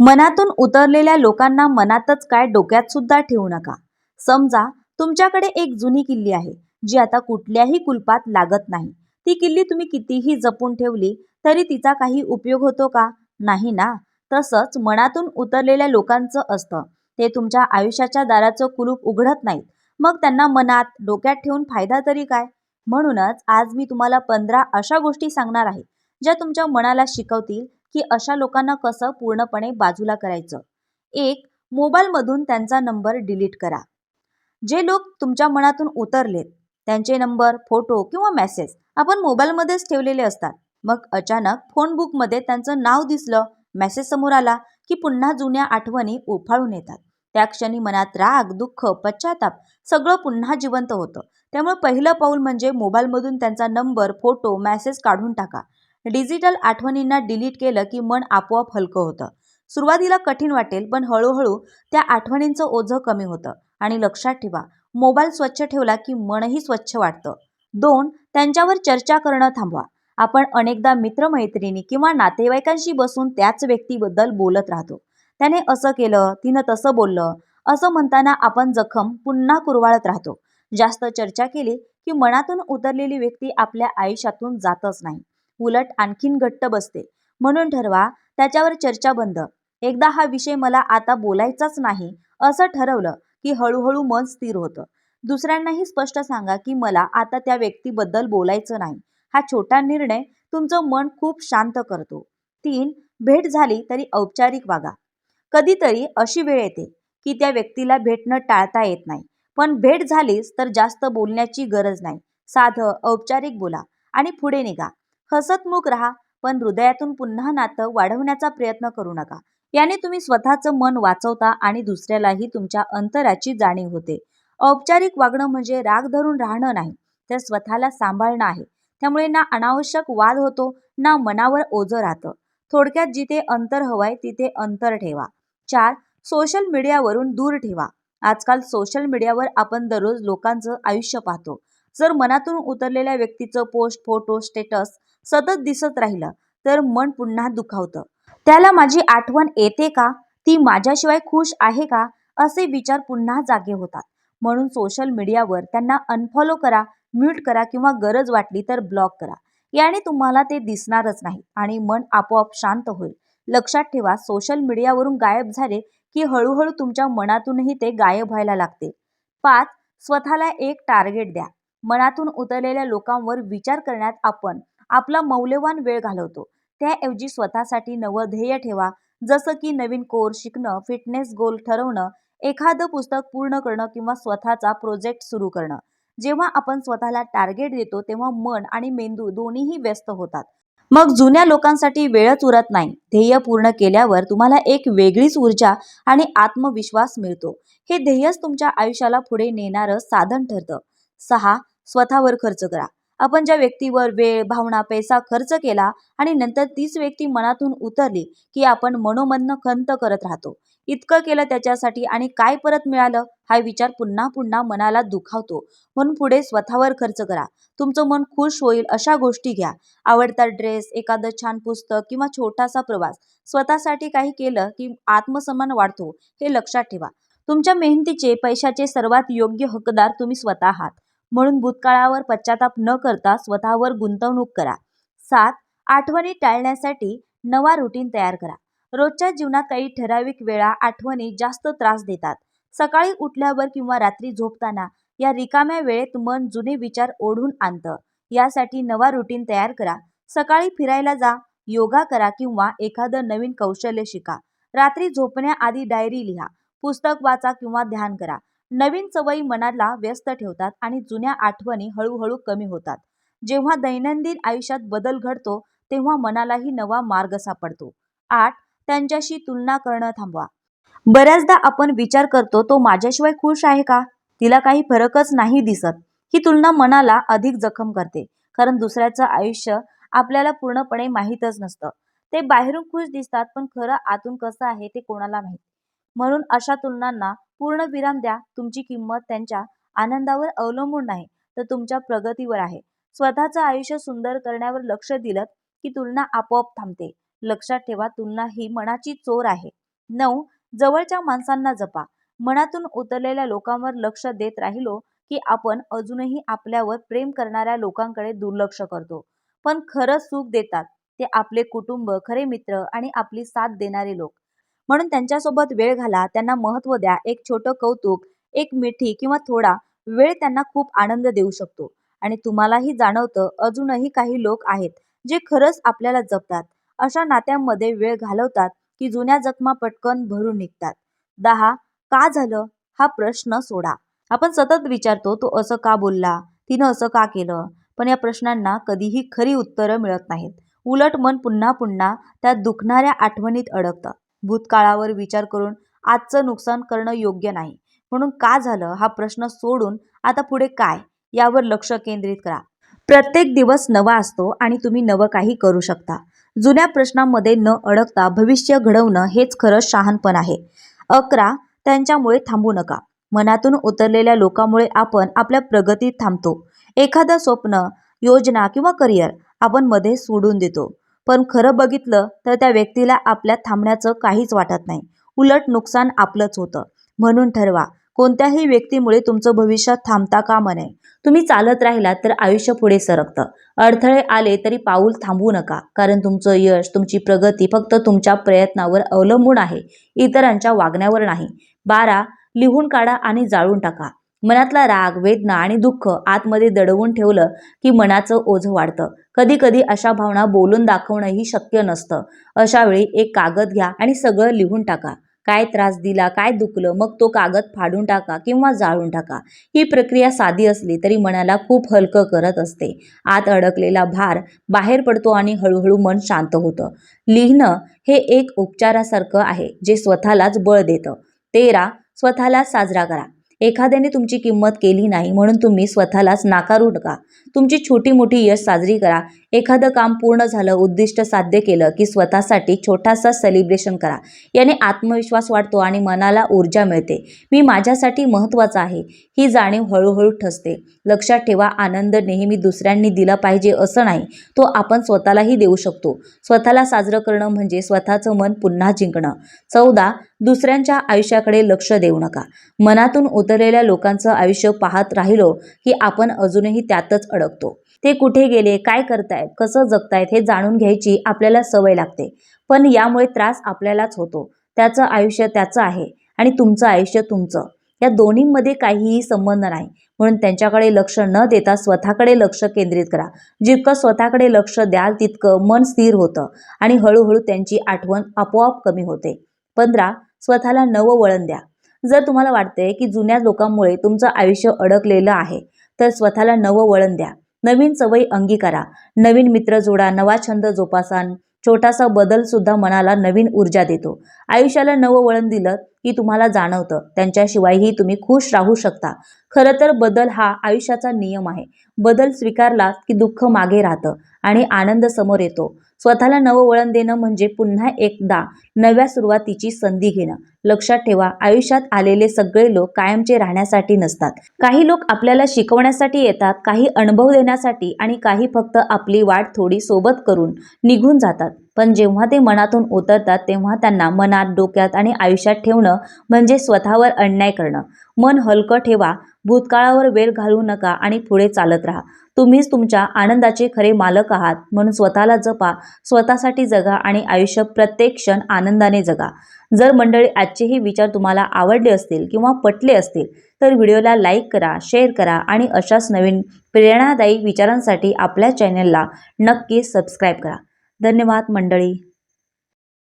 मनातून उतरलेल्या लोकांना मनातच काय डोक्यात सुद्धा ठेवू नका. समजा तुमच्याकडे एक जुनी किल्ली आहे जी आता कुठल्याही कुलपात लागत नाही. ती किल्ली तुम्ही कितीही जपून ठेवली तरी तिचा काही उपयोग होतो का? नाही ना? तसंच मनातून उतरलेल्या लोकांचं असतं. ते तुमच्या आयुष्याच्या दाराचं कुलूप उघडत नाहीत. मग त्यांना मनात डोक्यात ठेवून फायदा तरी काय? म्हणूनच आज मी तुम्हाला पंधरा अशा गोष्टी सांगणार आहे ज्या तुमच्या मनाला शिकवतील की अशा लोकांना कसं पूर्णपणे बाजूला करायचं? एक मोबाईलमधून त्यांचा नंबर डिलीट करा. जे लोक तुमच्या मनातून उतरलेत त्यांचे नंबर फोटो किंवा मेसेज आपण मोबाईलमध्येच ठेवलेले असतात. मग अचानक फोन बुकमध्ये त्यांचं नाव दिसलं मेसेज समोर आला की पुन्हा जुन्या आठवणी उफाळून येतात. त्या क्षणी मनात राग दुःख पश्चाताप सगळं पुन्हा जिवंत होतं. त्यामुळे पहिलं पाऊल म्हणजे मोबाईलमधून त्यांचा नंबर फोटो मेसेज काढून टाका. डिजिटल आठवणींना डिलीट केलं की मन आपोआप हलकं होतं. सुरुवातीला कठीण वाटेल पण हळूहळू त्या आठवणींचं ओझं कमी होतं. आणि लक्षात ठेवा मोबाईल स्वच्छ ठेवला की मनही स्वच्छ वाटतं. दोन त्यांच्यावर चर्चा करणं थांबवा. आपण अनेकदा मित्रमैत्रिणी किंवा नातेवाईकांशी बसून त्याच व्यक्तीबद्दल बोलत राहतो. त्याने असं केलं तिनं तसं बोललं असं म्हणताना आपण जखम पुन्हा कुरवाळत राहतो. जास्त चर्चा केली की मनातून उतरलेली व्यक्ती आपल्या आयुष्यातून जातच नाही. उलट आणखीन घट्ट बसते. म्हणून ठरवा त्याच्यावर चर्चा बंद. एकदा हा विषय मला आता बोलायचाच नाही असं ठरवलं की हळूहळू मन स्थिर होतं. दुसऱ्यांनाही स्पष्ट सांगा की मला आता त्या व्यक्तीबद्दल बोलायचं नाही. हा छोटा निर्णय तुमचं मन खूप शांत करतो. तीन भेट झाली तरी औपचारिक वागा. कधीतरी अशी वेळ येते की त्या व्यक्तीला भेटणं टाळता येत नाही. पण भेट झालीच तर जास्त बोलण्याची गरज नाही. साधं औपचारिक बोला आणि पुढे निघा. हसतमुख राहा पण हृदयातून पुन्हा नातं वाढवण्याचा प्रयत्न करू नका. याने तुम्ही स्वतःचं मन वाचवता आणि दुसऱ्यालाही तुमच्या अंतराची जाणीव होते. औपचारिक वागणं म्हणजे राग धरून राहणं नाही तर स्वतःला सांभाळणं आहे. त्यामुळे ना अनावश्यक वाद होतो ना मनावर ओझं राहतं. थोडक्यात जिथे अंतर हवंय तिथे अंतर ठेवा. चार सोशल मीडियावरून दूर ठेवा. आजकाल सोशल मीडियावर आपण दररोज लोकांचं आयुष्य पाहतो. जर मनातून उतरलेल्या व्यक्तीचं पोस्ट फोटो स्टेटस सतत दिसत राहिलं तर मन पुन्हा दुखावतं. त्याला माझी आठवण येते का? ती माझ्याशिवाय खुश आहे का? असे विचार पुन्हा जागे होतात. म्हणून सोशल मीडियावर त्यांना अनफॉलो करा म्यूट करा किंवा गरज वाटली तर ब्लॉक करा. याने तुम्हाला ते दिसणारच नाही आणि मन आपोआप शांत होईल. लक्षात ठेवा सोशल मीडियावरून गायब झाले की हळूहळू तुमच्या मनातूनही ते गायब व्हायला लागते. पाच स्वतःला एक टार्गेट द्या. मनातून उतरलेल्या लोकांवर विचार करण्यात आपण आपला मौल्यवान वेळ घालवतो. त्याऐवजी स्वतःसाठी नवं ध्येय ठेवा. जसं की नवीन कोर्स शिकणं फिटनेस गोल ठरवणं एखादं पुस्तक पूर्ण करणं किंवा स्वतःचा प्रोजेक्ट सुरू करणं. जेव्हा आपण स्वतःला टार्गेट देतो तेव्हा मन आणि मेंदू दोन्हीही व्यस्त होतात. मग जुन्या लोकांसाठी वेळच उरत नाही. ध्येय पूर्ण केल्यावर तुम्हाला एक वेगळीच ऊर्जा आणि आत्मविश्वास मिळतो. हे ध्येयच तुमच्या आयुष्याला पुढे नेणारं साधन ठरतं. सहा. स्वतःवर खर्च करा. आपण ज्या व्यक्तीवर वेळ भावना पैसा खर्च केला आणि नंतर तीच व्यक्ती मनातून उतरली की आपण मनोमन्न खंत करत राहतो. इतकं केलं त्याच्यासाठी आणि काय परत मिळालं? हा विचार पुन्हा पुन्हा मनाला दुखावतो. म्हणून पुढे स्वतःवर खर्च करा. तुमचं मन खुश होईल अशा गोष्टी घ्या. आवडता ड्रेस एखादं छान पुस्तक किंवा छोटासा प्रवास स्वतःसाठी काही केलं की आत्मसन्मान वाढतो हे लक्षात ठेवा. तुमच्या मेहनतीचे पैशाचे सर्वात योग्य हकदार तुम्ही स्वतः आहात. म्हणून भूतकाळावर पश्चाताप न करता स्वतःवर गुंतवणूक करा. सात आठवणी टाळण्यासाठी नवा रुटीन तयार करा. रोजच्या जीवनात काही ठराविक वेळा आठवणी जास्त त्रास देतात. सकाळी उठल्यावर किंवा रात्री झोपताना या रिकाम्या वेळेत मन जुने विचार ओढून आणतं. यासाठी नवा रुटीन तयार करा. सकाळी फिरायला जा योगा करा किंवा एखादं नवीन कौशल्य शिका. रात्री झोपण्याआधी डायरी लिहा. पुस्तक वाचा किंवा ध्यान करा. नवीन सवयी मनाला व्यस्त ठेवतात आणि जुन्या आठवणी हळूहळू कमी होतात. जेव्हा दैनंदिन आयुष्यात बदल घडतो तेव्हा मनालाही नवा मार्ग सापडतो. आठ त्यांच्याशी तुलना करणं थांबवा. बऱ्याचदा आपण विचार करतो तो माझ्याशिवाय खुश आहे का? तिला काही फरकच नाही दिसत. ही तुलना मनाला अधिक जखम करते. कारण दुसऱ्याचं आयुष्य आपल्याला पूर्णपणे माहीतच नसतं. ते बाहेरून खुश दिसतात पण खरं आतून कसं आहे ते कोणाला माहीत? म्हणून अशा तुलनांना पूर्ण विराम द्या. तुमची किंमत त्यांच्या आनंदावर अवलंबून नाही तर तुमच्या प्रगतीवर आहे. स्वतःचं आयुष्य सुंदर करण्यावर लक्ष दिलं की तुलना आपोआप थांबते. लक्षात ठेवा तुलना ही मनाची चोर आहे. नऊ जवळच्या माणसांना जपा. मनातून उतरलेल्या लोकांवर लक्ष देत राहिलो की आपण अजूनही आपल्यावर प्रेम करणाऱ्या लोकांकडे दुर्लक्ष करतो. पण खरं सुख देतात ते आपले कुटुंब खरे मित्र आणि आपली साथ देणारे लोक. म्हणून त्यांच्यासोबत वेळ घाला त्यांना महत्त्व द्या एक छोटं कौतुक एक मिठी किंवा थोडा वेळ त्यांना खूप आनंद देऊ शकतो. आणि तुम्हालाही जाणवतं अजूनही काही लोक आहेत जे खरंच आपल्याला जपतात. अशा नात्यांमध्ये वेळ घालवतात की जुन्या जखमा पटकन भरून निघतात. दहा का झालं? हा प्रश्न सोडा. आपण सतत विचारतो तो असं का बोलला? तिनं असं का केलं? पण या प्रश्नांना कधीही खरी उत्तरं मिळत नाहीत. उलट मन पुन्हा पुन्हा त्या दुखणाऱ्या आठवणीत अडकतं. भूतकाळावर विचार करून आजचं नुकसान करणं योग्य नाही. म्हणून का झालं? हा प्रश्न सोडून आता पुढे काय? यावर लक्ष केंद्रित करा. प्रत्येक दिवस नवा असतो आणि तुम्ही नवं काही करू शकता. जुन्या प्रश्नांमध्ये न अडकता भविष्य घडवणं हेच खरं शहाणपण आहे. अकरा त्यांच्यामुळे थांबू नका. मनातून उतरलेल्या लोकांमुळे आपण आपल्या प्रगतीत थांबतो. एखादं स्वप्न योजना किंवा करिअर आपण मध्ये सोडून देतो. पण खरं बघितलं तर त्या व्यक्तीला आपल्या थांबण्याचं काहीच वाटत नाही. उलट नुकसान आपलंच होतं. म्हणून ठरवा कोणत्याही व्यक्तीमुळे तुमचं भविष्य थांबता कामा नये. तुम्ही चालत राहिलात तर आयुष्य पुढे सरकतं. अडथळे आले तरी पाऊल थांबवू नका कारण तुमचं यश तुमची प्रगती फक्त तुमच्या प्रयत्नावर अवलंबून आहे इतरांच्या वागण्यावर नाही. बारा लिहून काढा आणि जाळून टाका. मनातला राग वेदना आणि दुःख आतमध्ये दडवून ठेवलं की मनाचं ओझं वाढतं. कधी कधी अशा भावना बोलून दाखवणंही शक्य नसतं. अशा वेळी एक कागद घ्या आणि सगळं लिहून टाका. काय त्रास दिला काय दुखलं मग तो कागद फाडून टाका किंवा जाळून टाका. ही प्रक्रिया साधी असली तरी मनाला खूप हलकं करत असते. आत अडकलेला भार बाहेर पडतो आणि हळूहळू मन शांत होतं. लिहिणं हे एक उपचारासारखं आहे जे स्वतःलाच बळ देतं. तेरा स्वतःला साजरा करा. एखाद्याने तुमची किंमत केली नाही म्हणून तुम्ही स्वतःलाच नाकारू नका तुमची छोटी मोठी यश साजरी करा. एखादं काम पूर्ण झालं उद्दिष्ट साध्य केलं की स्वतःसाठी छोटासा सेलिब्रेशन करा. याने आत्मविश्वास वाढतो आणि मनाला ऊर्जा मिळते. मी माझ्यासाठी महत्त्वाचा आहे. ही जाणीव हळूहळू ठसते. लक्षात ठेवा आनंद नेहमी दुसऱ्यांनी दिला पाहिजे असं नाही. तो आपण स्वतःलाही देऊ शकतो. स्वतःला साजरं करणं म्हणजे स्वतःचं मन पुन्हा जिंकणं. चौदा दुसऱ्यांच्या आयुष्याकडे लक्ष देऊ नका. मनातून उतरलेल्या लोकांचं आयुष्य पाहत राहिलो की आपण अजूनही त्यातच अडकतो. ते कुठे गेले काय करतायत कसं जगतायत हे जाणून घ्यायची आपल्याला सवय लागते. पण यामुळे त्रास आपल्यालाच होतो. त्याचं आयुष्य त्याचं आहे आणि तुमचं आयुष्य तुमचं. या दोन्हीमध्ये काहीही संबंध नाही. म्हणून त्यांच्याकडे लक्ष न देता स्वतःकडे लक्ष केंद्रित करा. जितकं स्वतःकडे लक्ष द्याल तितकं मन स्थिर होतं आणि हळूहळू त्यांची आठवण आपोआप कमी होते. पंधरा स्वतःला नवं वळण द्या. जर तुम्हाला वाटते की जुन्या लोकांमुळे तुमचं आयुष्य अडकलेलं आहे तर स्वतःला नवं वळण द्या. नवीन सवयी अंगीकारा. नवीन मित्र जोडा नवा छंद जोपासा छोटासा बदल सुद्धा मनाला नवीन ऊर्जा देतो. आयुष्याला नवं वळण दिलं की तुम्हाला जाणवतं. त्यांच्याशिवायही तुम्ही खुश राहू शकता. खरं तर बदल हा आयुष्याचा नियम आहे. बदल स्वीकारला की दुःख मागे राहतं आणि आनंद समोर येतो. स्वतःला नवं वळण देणं म्हणजे पुन्हा एकदा नव्या सुरुवातीची संधी घेणं. लक्षात ठेवा आयुष्यात आलेले सगळे लोक कायमचे राहण्यासाठी नसतात. काही लोक आपल्याला शिकवण्यासाठी येतात काही अनुभव देण्यासाठी आणि काही फक्त आपली वाट थोडी सोबत करून निघून जातात. पण जेव्हा ते मनातून उतरतात तेव्हा त्यांना मनात डोक्यात आणि आयुष्यात ठेवणं म्हणजे स्वतःवर अन्याय करणं. मन हलकं ठेवा भूतकाळावर वेळ घालवू नका आणि पुढे चालत राहा. तुम्हीच तुमच्या आनंदाचे खरे मालक आहात. म्हणून स्वतःला जपा स्वतःसाठी जगा आणि आयुष्य प्रत्येक क्षण आनंदाने जगा. जर मंडळी आजचेही विचार तुम्हाला आवडले असतील किंवा पटले असतील तर व्हिडिओला लाईक करा शेअर करा आणि अशाच नवीन प्रेरणादायी विचारांसाठी आपल्या चॅनलला नक्की सबस्क्राईब करा. धन्यवाद मंडळी.